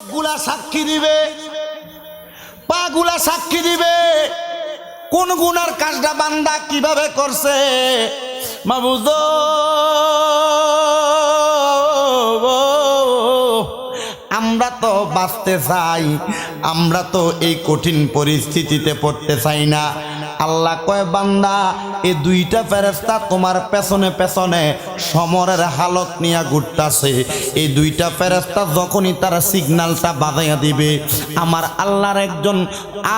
গুলা সাক্ষী দিবে? পা গুলা সাক্ষী দিবে? কোন গুনার কাজটা বান্দা কীভাবে করছে? মাবুজ আমরা তো বাঁচতে চাই, আমরা তো এই কঠিন পরিস্থিতিতে পড়তে চাই না। আল্লাহ কয়, বান্দা এই দুইটা ফেরেস্তা তোমার পেছনে পেছনে সমরের হালত নিয়ে ঘুরতাছে। এই দুইটা ফেরেস্তা যখনই তারা সিগন্যালটা বাজাইয়া দিবে, আমার আল্লাহর একজন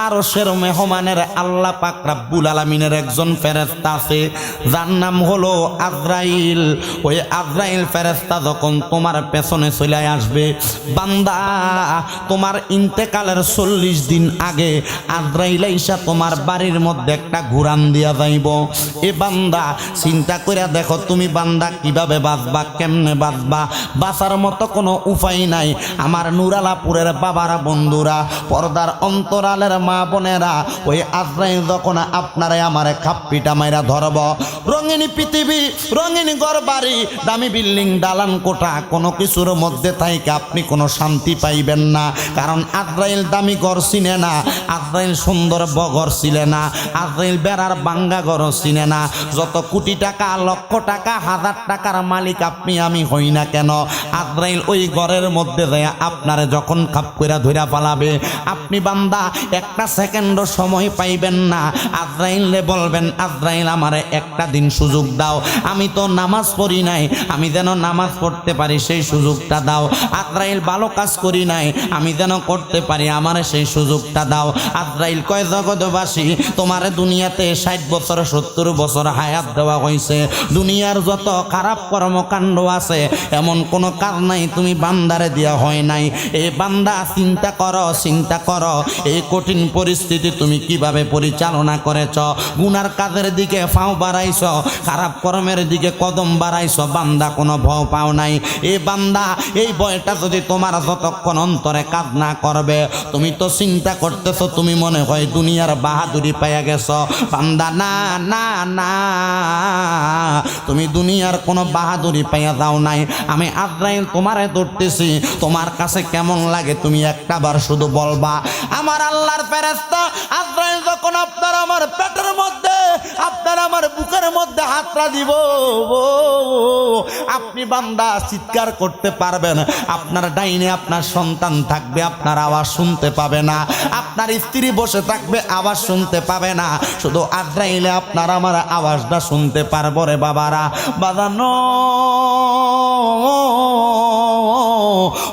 আর সের মেহমানের আল্লাহ পাক রাব্বুল আলমিনের একজন ফেরেস্তা আছে, যার নাম হলো আজরাইল। ওই আজরাইল ফেরেস্তা যখন তোমার পেছনে চলে আসবে, বান্দা, তোমার ইন্তেকালের চল্লিশ দিন আগে আজরাইল আইসা তোমার বাড়ির মধ্যে একটা ঘুরান দিয়া যাইব। এ বান্দা, চিন্তা করিয়া দেখো, তুমি বান্দা কীভাবে বাঁচবা, কেমনে বাঁচবা? বাঁচার মতো কোনো উপায় নাই। আমার নুরালাপুরের বাবারা বন্ধুরা, পর্দার অন্তরালের মা বোনেরা, ওই আজরাইল যখন আপনারা আমারে খাপ্পিটা মাইরা ধরব, রঙিনী পৃথিবী, রঙিনী ঘর বাড়ি দামি বিল্ডিং, দালান কোঠা, কোনো কিছুর মধ্যে থাইকে আপনি কোনো শান্তি পাইবেন না। কারণ আজরাইল দামি ঘর চিনে না আজরাইল সুন্দর বগর ছিলে না, আজরাইল বেড়ার বাঙ্গা ঘর চিনে না। যত কোটি টাকা, লক্ষ টাকা, হাজার টাকার মালিক আপনি, আমি হই না কেন? আজরাইল ওই ঘরের মধ্যে যায়, আপনারে যখন খাপ কইরা ধইরা পালাবে। আপনি বান্দা, একটা সেকেন্ডও সময় পাইবেন না। আজরাইলে বলবেন, আজরাইল, আমারে একটা দিন সুযোগ দাও। আমি তো নামাজ পড়ি নাই, আমি যেন নামাজ পড়তে পারি, সেই সুযোগটা দাও। আজরাইল ভালো কাজ করি নাই, আমি যেন করতে পারি, আমারে সেই সুযোগটা দাও। আজরাইল কয়, জগৎবাসী, তোমার দুনিয়াতে ষাট বছর, সত্তর বছর হায়াত দেওয়া হয়েছে দুনিয়ার যত খারাপ কর্মকাণ্ড আছে, এমন কোনো কাজ নাই, তুমি বান্দারে দেওয়া হয় নাই। এই বান্দা, চিন্তা করো চিন্তা করো, এই কঠিন পরিস্থিতি তুমি কীভাবে পরিচালনা করেছ? গুনার কাজের দিকে ফাও বাড়াইছ, খারাপ কর্মের দিকে কদম বাড়াইছ, বান্দা কোনো ভয় পাও নাই। এই বান্দা, এই বয়টা যদি তোমার যতক্ষণ অন্তরে কাজ না করবে, তুমি তো চিন্তা করতেছ তুমি মনে হয় দুনিয়ার বাহাদুরি পাইয়া গেছ। বান্দা, না না না। তুমি দুনিয়ার কোনো বাহাদুরি পাইয়া যাও নাই। আমি আজরাইল তোমারে ধরতেছি। তোমার কাছে কেমন লাগে তুমি একটা বার শুধু বলবা। আমার আল্লাহর ফেরেস্তা আজরাইল যখন আপনার আমার পেটের মধ্যে, আপনার আমার বুকের মধ্যে হাতটা দিব আপনি বান্দা চিৎকার করতে পারবেন। আপনার ডাইনে আপনার সন্তান থাকবে, আপনার আওয়াজ শুনতে পাবে না। আপনার স্ত্রী বসে থাকবে, আওয়াজ শুনতে পাবে না। শুধু আদ্রাইলে আপনার আমার আওয়াজটা শুনতে পারব রে বাবারা। বাজানো।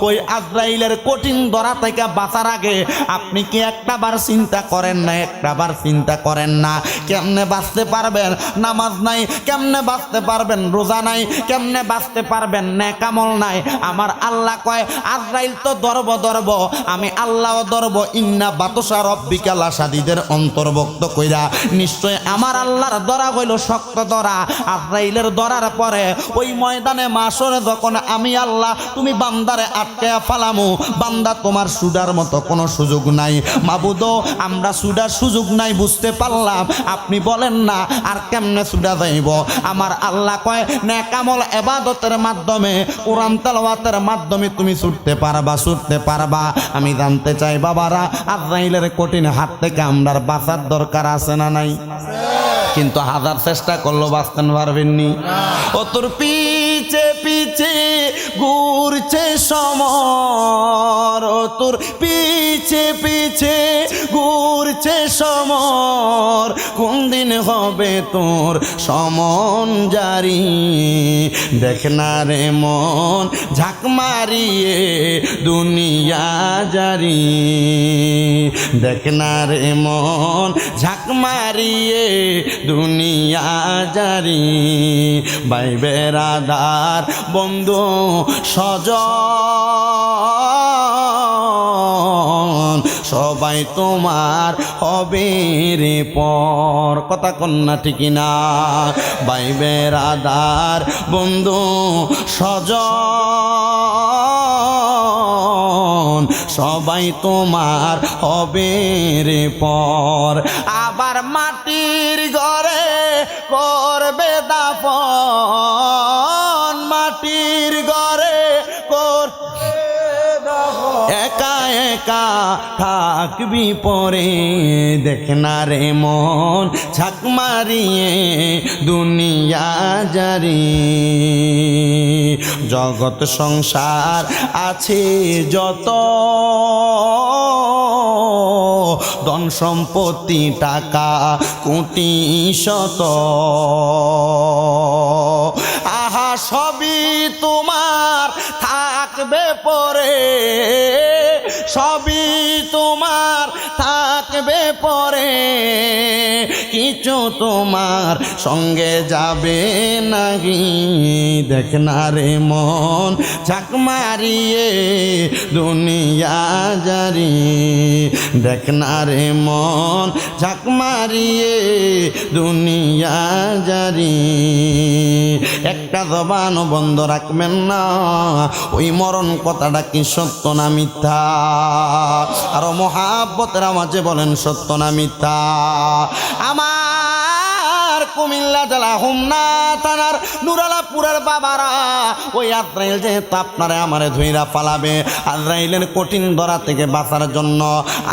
ওই আজরাইলের কঠিন ধরা থেকে বাঁচার আগে আপনি কি একটা বার চিন্তা করেন না, একটা বার চিন্তা করেন না। কেমনে বাঁচতে পারবেন? নামাজ নাই, কেমনে বাঁচতে পারবেন? রোজা নাই, কেমনে বাঁচতে পারবেন? নেকামল নাই। আমার আল্লাহ কয়, আজরাইল তো দরব দরব। আমি আল্লাহ দরব। ইন্না বাতসা রব্বিকাল আসাদিদের অন্তর্ভুক্ত কইরা। নিশ্চয় আমার আল্লাহর দরা হইল শক্ত দরা। আজরাইলের দরার পরে ওই ময়দানে মাসরে যখন আমি আল্লাহ, তুমি বান্দারে আটকে ফালামু। বান্দা তোমার সুডার মতো কোনো সুযোগ নাই। মাবুদ, আমরা সুডার সুযোগ নাই, বুঝতে পারলাম। আপনি বলেন না, আর কেমনে সুডা যাইব? আমার আল্লাহ কয়, নেকামল এবাদতের মাধ্যমে, কোরআন তালাওয়াতের মাধ্যমে তুমি ছুটতে পারবা ছুটতে পারবা। আমি জানতে চাই, বাবারা, আজরাইলের কঠিন হাত থেকে আমরার বাঁচার দরকার আছে না নাই? কিন্তু হাজার চেষ্টা করল বাঁচতে পারবেননি। ও তোর পিছে পিছে ঘুরছে সমর, তোর পিছে পিছে ঘুরছে সমর। কোন দিন হবে তোর সমন জারি? দেখ না রে মন, ঝাঁক মারিয়ে দুনিয়া জারি। দেখ না রে মন, ঝাঁক মারিয়ে দুনিয়া জারি। ভাই বেড়াদার বন্ধু সজন। সবাই তোমার হবে রে পর। কথা কন্যা ঠিক না। ভাই বেড়াদার বন্ধু সজন। সবাই তোমার হবে রে পর। আবার মাটির ঘরে করবে দাফন। একা থাকবি পরে। দেখ না রে মন ছাক মারিয়ে দুনিয়া জারি। জগৎ সংসার আছে যত। ধন সম্পত্তি, টাকা, কোটি, শত। আহা, সবই তোমার থাকবে পরে। সবই তোমার থাকবে পরে, কিছু তোমার সঙ্গে যাবে নাকি দেখ না রে মন, ঝাঁক মারিয়ে দুনিয়া জারি। দেখ না রে মন, ঝাঁক মারিয়ে দুনিয়া জারি। একটা জবান বন্ধ রাখবেন না, ওই মরণ কথাটা কি সত্য না মিথ্যা? আরও মহাব্বতের মাঝে বলেন সত্য না মিথ্যা? আমার কুমিল্লা জেলা হুমনা থানার নুরালাপুরের বাবারা, ওই আদ্রাইল আমারে ধুইরা পালাবে আদ্রাইলের কঠিন ধরা থেকে বাঁচার জন্য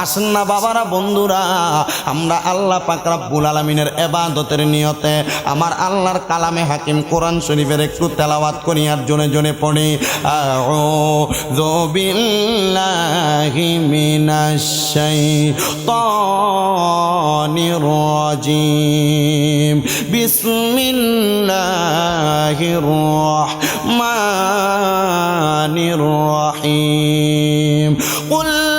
আসেন না বাবারা, বন্ধুরা, আমরা আল্লাহ পাক রাব্বুল আলামিনের এবাদতের নিয়তে আমার আল্লাহর কালামে হাকিম কোরআন শরীফের একটু তেলাওয়াত করি আর জনে জনে পড়ি আউযু الله الرحمن الرحيم. قل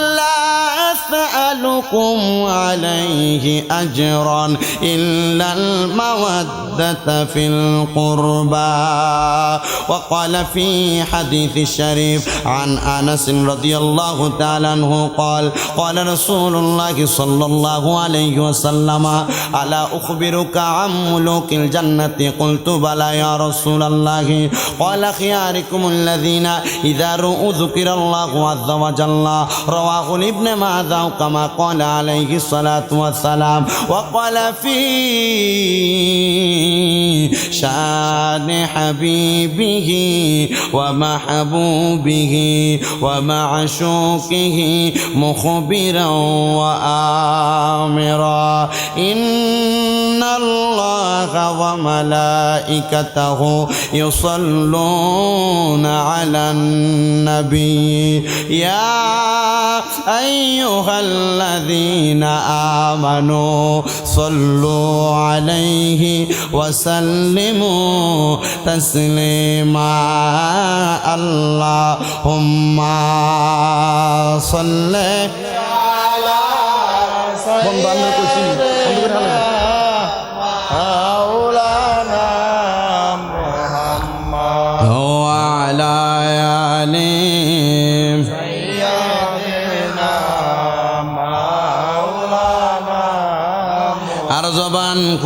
أسألكم عليه أجرا إلا المودة في القربى وقال في حديث الشريف عن أنس رضي الله تعالى عنه قال قال رسول الله صلى الله عليه وسلم ألا أخبرك عن ملوك الجنة قلت بلى يا رسول الله قال خياركم الذين إذا رؤوا ذكر الله عز وجل رواه ابن ماذا كما قال عليه الصلاة والسلام وقال في شأن حبيبه ومحبوبه ومعشوقه مخبرا وآمرا. إن الله وملائكته يصلون على النبي يا أيها الذين آمنوا صلوا عليه وسلموا تسليما اللهم صل বন্ধু আমি কইছি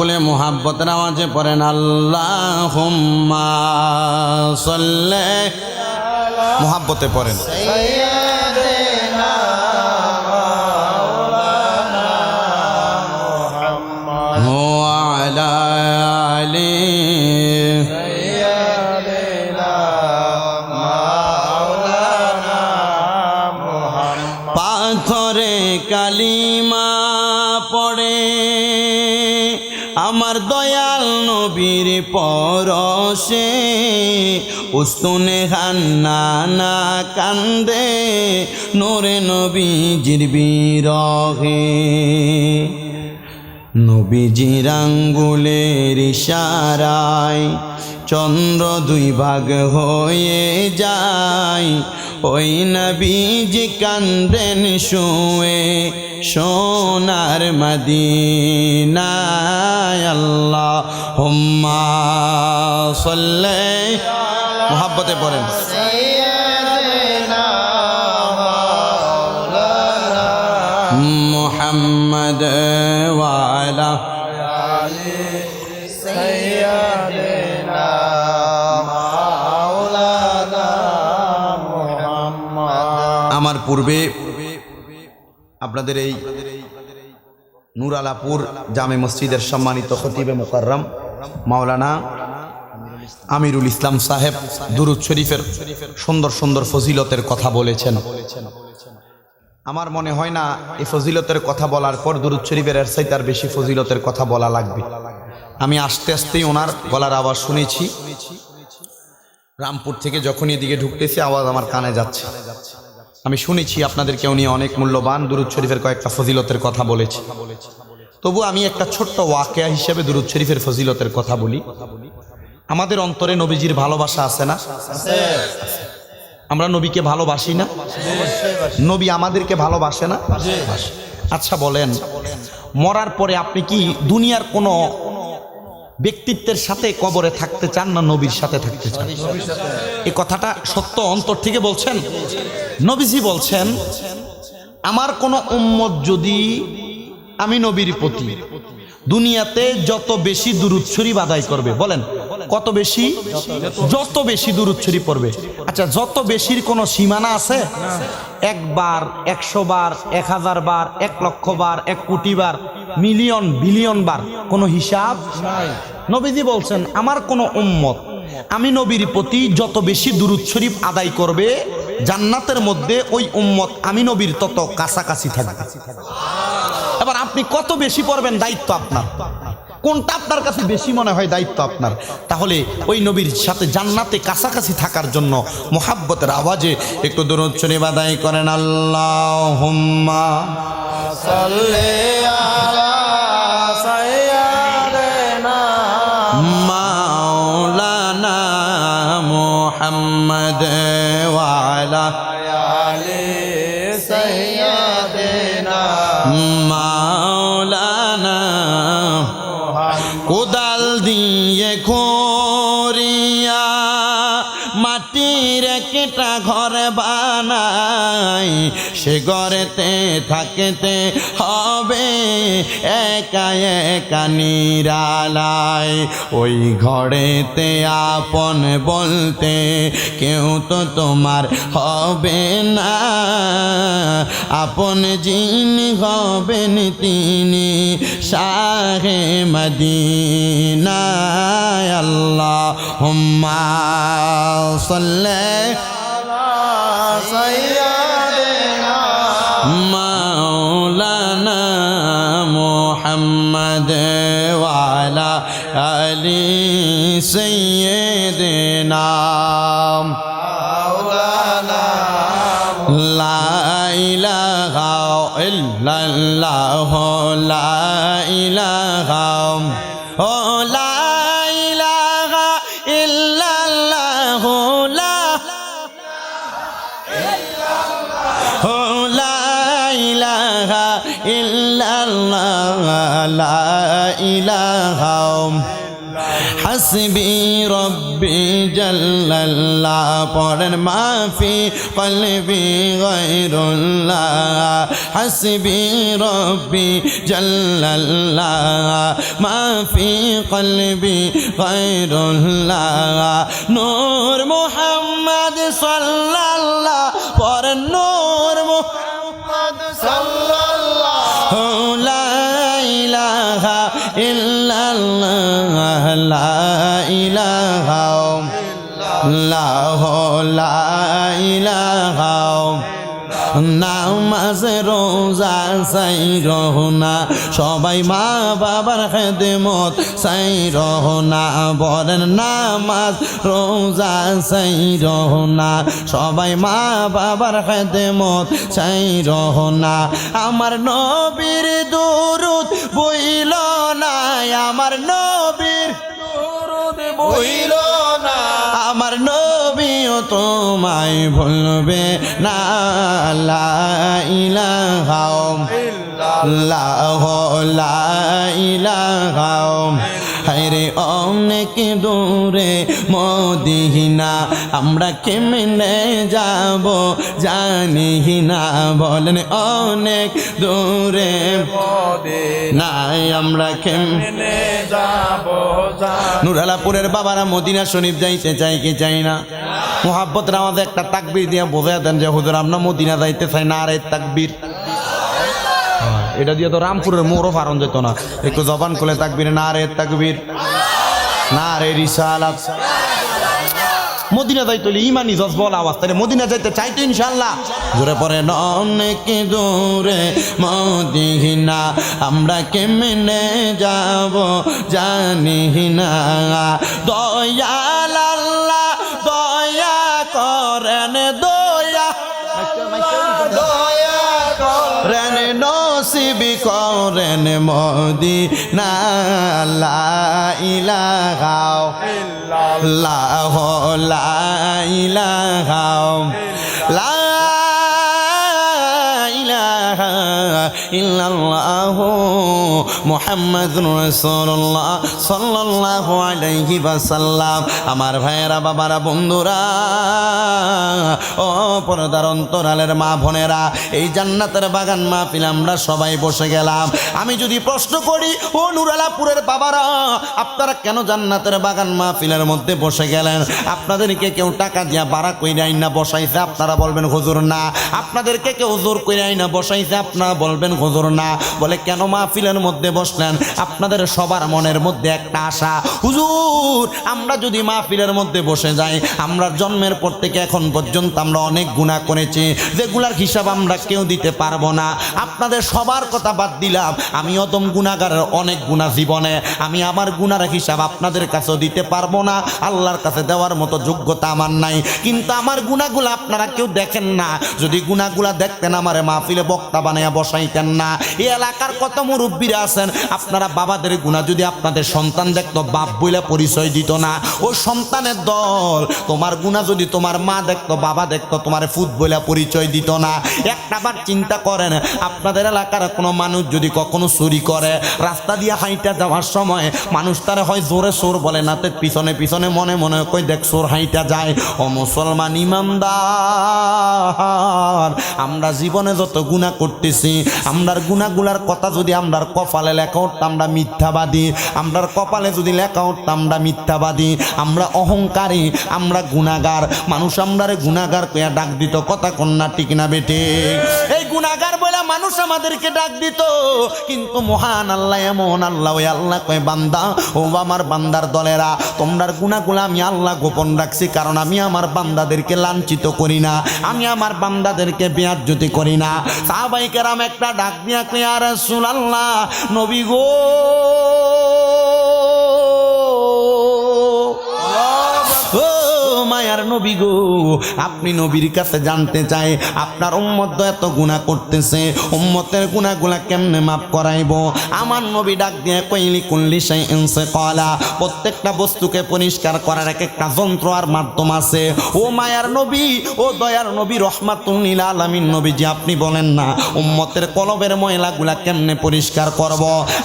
জবান মোহাব্বত মোহাব্বতের আওয়াজে পড়েন আল্লাহ সল্লে মোহাব্বতে পড়েন। মাওলানা পরশে উস্তুনে হান্না কান্দে নোরে নবীজির বিরহে। নবীজির আঙ্গুলের ইশারায় চন্দ্র দুই ভাগ হয়ে যায়। ওই নবীজি কান্দেন শুয়ে সোনার মদিনায় আল্লাহ হুম্মা সল্লে মোহাব্বতে পড়েন। ওয়ালা সাইয়্যিদিনা মুহাম্মদ আমার পূর্বে আপনাদের এই নূর আলাপুর জামে মসজিদের সম্মানিত খতিবে মোকাররম, মাওলানা আমিরুল ইসলাম সাহেব দুরুদ শরীফের সুন্দর সুন্দর ফজিলতের কথা বলেছেন। আমার মনে হয় না এই ফজিলতের কথা বলার পর দুরুদ শরীফের এর আর বেশি ফজিলতের কথা বলা লাগবে। আমি আস্তে আস্তেই ওনার গলার আওয়াজ শুনেছি। রামপুর থেকে যখন এদিকে ঢুকতেছি, আওয়াজ আমার কানে যাচ্ছে। আমি শুনেছি আপনাদেরকে উনি অনেক মূল্যবান দুরুদ শরীফের কয়েকটা ফজিলতের কথা বলেছি। তবু আমি একটা ছোট্ট ওয়াকেয়া হিসেবে দুরুদ শরীফের ফজিলতের কথা বলি। আমাদের অন্তরে নবীজির ভালোবাসা আছে না? আমরা নবীকে ভালোবাসি না? নবী আমাদেরকে ভালোবাসে না। আচ্ছা বলেন, মরার পরে আপনি কি দুনিয়ার কোনো ব্যক্তিত্বের সাথে কবরে থাকতে চান না, নবীর সাথে থাকতে চান? এই কথাটা সত্য, অন্তর থেকে বলছেন। নবীজি বলছেন, আমার কোনো উম্মত যদি আমি নবীর প্রতি দুনিয়াতে যত বেশি দুরুদ শরীফ আদায় করবে, বলেন, কত বেশি? যত বেশি দুরুদ শরীফ পড়বে। আচ্ছা যত বেশির কোনো সীমানা আছে? একবার, একশো বার, এক হাজার বার, এক লক্ষ বার, এক কোটি বার, মিলিয়ন, বিলিয়ন বার, কোনো হিসাব? নবীজি বলছেন, আমার কোনো উম্মত, আমি নবীর প্রতি যত বেশি দুরুদ শরীফ আদায় করবে, জান্নাতের মধ্যে ওই উম্মত আমি নবীর তত কাছাকাছি থাকবে। এবার আপনি কত বেশি পড়বেন দায়িত্ব আপনার? কোনটা আপনার কাছে বেশি মনে হয় দায়িত্ব আপনার? তাহলে ওই নবীর সাথে জান্নাতে কাছাকাছি থাকার জন্য মোহাব্বতের আওয়াজে একটু দূরত চলে বাদাই করেন আল্লাহ মাওলানা মোহাম্মদ ওয়ালা সে ঘরেতে থাকতে হবে একা একা নিরালায়। ওই ঘরেতে আপন বলতে কেউ তো তোমার হবে না। আপন যিনি হবেন তিনি শাহে মদিনা আল্লাহ হুম্মা সাল্লে আলা সৈয়দনা মাওলানা লা ইলাহা ইল্লাল্লাহ লা ইলাহা ও লা ইলাহা ইল্লাল্লাহ লা ও লা ইলাহা ইল্লাল্লাহ লা ইলাহা হাসবি রব্বি জাল্লাল্লাহ পড়েন মাফি কলবি গৈরুল্লাহ হাসবি রব্বি জাল্লাল্লাহ, মাফি কলবি গৈরুল্লাহ নূর মুহাম্মদ সাল্লাল্লাহ পড়েন নূর মুহাম্মদ নামাজ রোজা সাই রহনা সবাই মা বাবার খেদমত সাই রহনা, বলেন নামাজ রোজা সাই রহনা। সবাই মা বাবার খেদমত সাই রহনা। আমার নবীর দুরুদ বইল না আমার নবীর দুরুদ বইল তোমায় ভুলবে না লা ইলাহা লাহ লা ইলাহা। হায়রে অনেক দূরে মদিনা, আমরা কেমনে যাব জানি না। বলেন অনেক দূরে নাই আমরা কেমনে যাব নুরালাপুরের বাবারা মদিনা শরীফ যাইতে চাই কি চাই না? মোহাব্বত আমাদের একটা তাকবির দিয়ে বোঝা দেন যে, হুজুর, আমরা মদিনা যাইতে চাই না, আরে তাকবির এটা দিয়ে তো রামপুরের মোড়ও ফারণ যেত না। একটু জবান খুলে তাকবির, না রে তাকবির, না রে রিসালাত। মদিনা যাইতে হলে ইমানি জজবল আওয়াজ তাহলে মদিনা যাইতে চাইতো ইনশাল্লাহ জোরে পরে অনেক দূরে মদিনা, আমরা কেমনে যাব জানি না। দয়াল করেন মোদি না ইলাহ লাহ লাইলাহাও ইল্লাল্লাহ মুহাম্মাদুর রাসূলুল্লাহ সাল্লাল্লাহু আলাইহি ওয়াসাল্লাম। আমার ভাইয়েরা, বাবারা, বন্ধুরা, ও পর্দার অন্তরালের মা বোনেরা, এই জান্নাতের বাগান মাহফিল আমরা সবাই বসে গেলাম। আমি যদি প্রশ্ন করি, ও নুরালাপুরের বাবারা, আপনারা কেন জান্নাতের বাগান মাহফিলের মধ্যে বসে গেলেন? আপনাদেরকে কেউ টাকা দিয়া বাড়া কইরাই না বসাইছে, আপনারা বলবেন, হুজুর, না। আপনাদেরকে কেউ জোর কইরাই না বসাইছে, আপনারা বলবেন হুজুর না। বলে, কেন মাহফিলের মধ্যে বসলেন? আপনাদের সবার মনের মধ্যে একটা আশা, হুজুর, আমরা যদি মাহফিলের মধ্যে বসে যাই, আমরা জন্মের পর থেকে এখন পর্যন্ত আমরা অনেক গুণা করেছি, যেগুলার হিসাব আমরা কেউ দিতে পারব না। আপনাদের সবার কথা বাদ দিলাম, আমি অদম গুণাগারের অনেক গুণা জীবনে, আমি আমার গুণার হিসাব আপনাদের কাছেও দিতে পারব না, আল্লাহর কাছে দেওয়ার মতো যোগ্যতা আমার নাই। কিন্তু আমার গুণাগুলো আপনারা কেউ দেখেন না। যদি গুণাগুলা দেখতেন, আমার মাহফিলে বক্তা বানাইয়া বসাইতেন না। এই এলাকার কত মুরব্বীরা আছেন? আপনারা বাবাদের গুণা যদি আপনাদের সন্তান দেখতো, বাপ বইলে পরিচয় দিত না। ওই সন্তানের দল, তোমার গুণা যদি তোমার মা দেখতো, বাবা দেখতো, তোমার ফুট বইলে পরিচয় দিত না। একটা বার চিন্তা করেন, আপনাদের এলাকার কোনো মানুষ যদি কখনো চুরি করে, রাস্তা দিয়ে হাইটা যাওয়ার সময় মানুষ তারা হয় জোরে সোর বলে না, তো পিছনে পিছনে মনে মনে কই দেখ, সোর হাইটা যায়। ও মুসলমান ইমামদার আমরা জীবনে যত গুণা করতেছি আমরার গুণাগুলার কথা যদি আমরার কপালে লেখা উঠতাম আমরা মিথ্যাবাদী। আমরার কপালে যদি লেখা উঠতাম আমরা মিথ্যাবাদী। আমরা অহংকারী, আমরা গুণাগার। মানুষ আমরারে গুণাগার কয়া ডাক দিত, কথা কন্যা ঠিক না বেটে এই গুণাগার বলে মানুষ আমাদেরকে ডাক দিত। কিন্তু মহান আল্লাহ, এমন আল্লাহ, ওই আল্লাহ কয়, বান্দা, ও আমার বান্দার দলেরা, তোমরার গুণাগুলো আমি আল্লাহ গোপন রাখছি, কারণ আমি আমার বান্দাদেরকে লাঞ্ছিত করি না, আমি আমার বান্দাদেরকে বেয়াজ্জতি করি না। সাহাবাই একটা ডাক দিয়া কই আর আল্লাহ নবী গো নবী গো। আপনি নবীর কাছে জানতে চাই, আপনার উম্মত এত গুণা করতেছে, উম্মতের গুণাগুলা কেমনে মাফ করাইব? আমার নবী ডাক দিয়ে কইলি কুল্লি সেই এনসে কলা প্রত্যেকটা বস্তুকে পরিষ্কার করার এক একটা যন্ত্র আর মাধ্যম আছে। ও মায়ার নবী, ও দয়ার নবী রহমাতুল্লিল আলামিন নবী যে আপনি বলেন না, উম্মতের কলবের ময়লাগুলা কেমনে পরিষ্কার করব?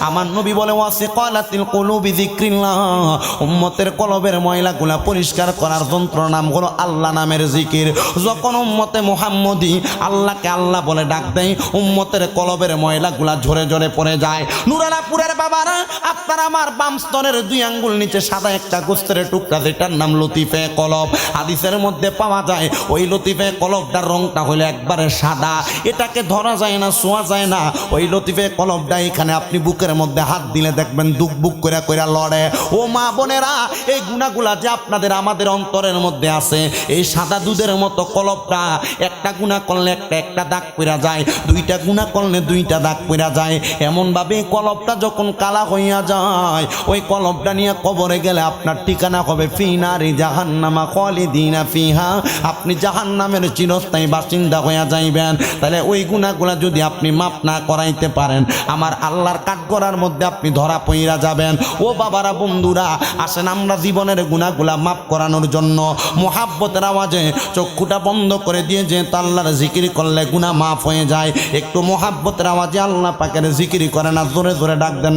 আমার নবী বলে ওয়াসি কলাতিল কলুবি যিকরিল্লাহ। উম্মতের কলবের ময়লাগুলা পরিষ্কার করার যন্ত্র নাম হলো আল্লাহ নামের জিকির। যখন উম্মতে মোহাম্মদী আল্লাহকে আল্লাহ বলে ডাক দেয়, উম্মতের কলবের ময়লাগুলা ঝরে ঝরে পড়ে যায়। নুরালাপুরের বাবারা, আপনার আমার বাম স্তনের দুই আঙ্গুল নিচে সাদা একটা গোস্তের টুকরা, যেটার নাম লতিফে কলব। হাদিসের মধ্যে পাওয়া যায়, ওই লতিফে কলবটার রংটা হলো একবারে সাদা। এটাকে ধরা যায় না, শোয়া যায় না। ওই লতিফে কলবটা এখানে আপনি বুকের মধ্যে হাত দিলে দেখবেন দুক বুক করে করে লড়ে। ও মা বোনেরা, এই গুণাগুলা যে আপনাদের আমাদের অন্তরের মধ্যে আছে এই সাদা দুধের মতো কলবটা একটা গুণা করলে একটা একটা দাগ পড়া যায়। দুইটা গুণা করলে দুইটা দাগ পড়া যায়। এমনভাবে এই কলবটা যখন কালা হইয়া যায়, ওই কলবটা নিয়ে কবরে গেলে আপনার ঠিকানা হবে ফিনারি জাহান্নামা খালিদিনা ফিহা। আপনি জাহান্নামের চিরস্থায়ী বাসিন্দা হইয়া যাইবেন। তাহলে ওই গুণাগুলা যদি আপনি মাপ না করাইতে পারেন, আমার আল্লাহর কাঠগড়ার মধ্যে আপনি ধরা পইরা যাবেন। ও বাবারা, বন্ধুরা, আসেন আমরা জীবনের গুণাগুলা মাপ করানোর জন্য। মোহাব্বতের আওয়াজে চক্ষুটা বন্ধ করে দিয়ে যে আল্লাহর জিকির করলে গুণা মাফ হয়ে যায় একটু মোহাব্বতের আওয়াজে আল্লাহ পাকের জিকির করে না জোরে জোরে ডাক দেন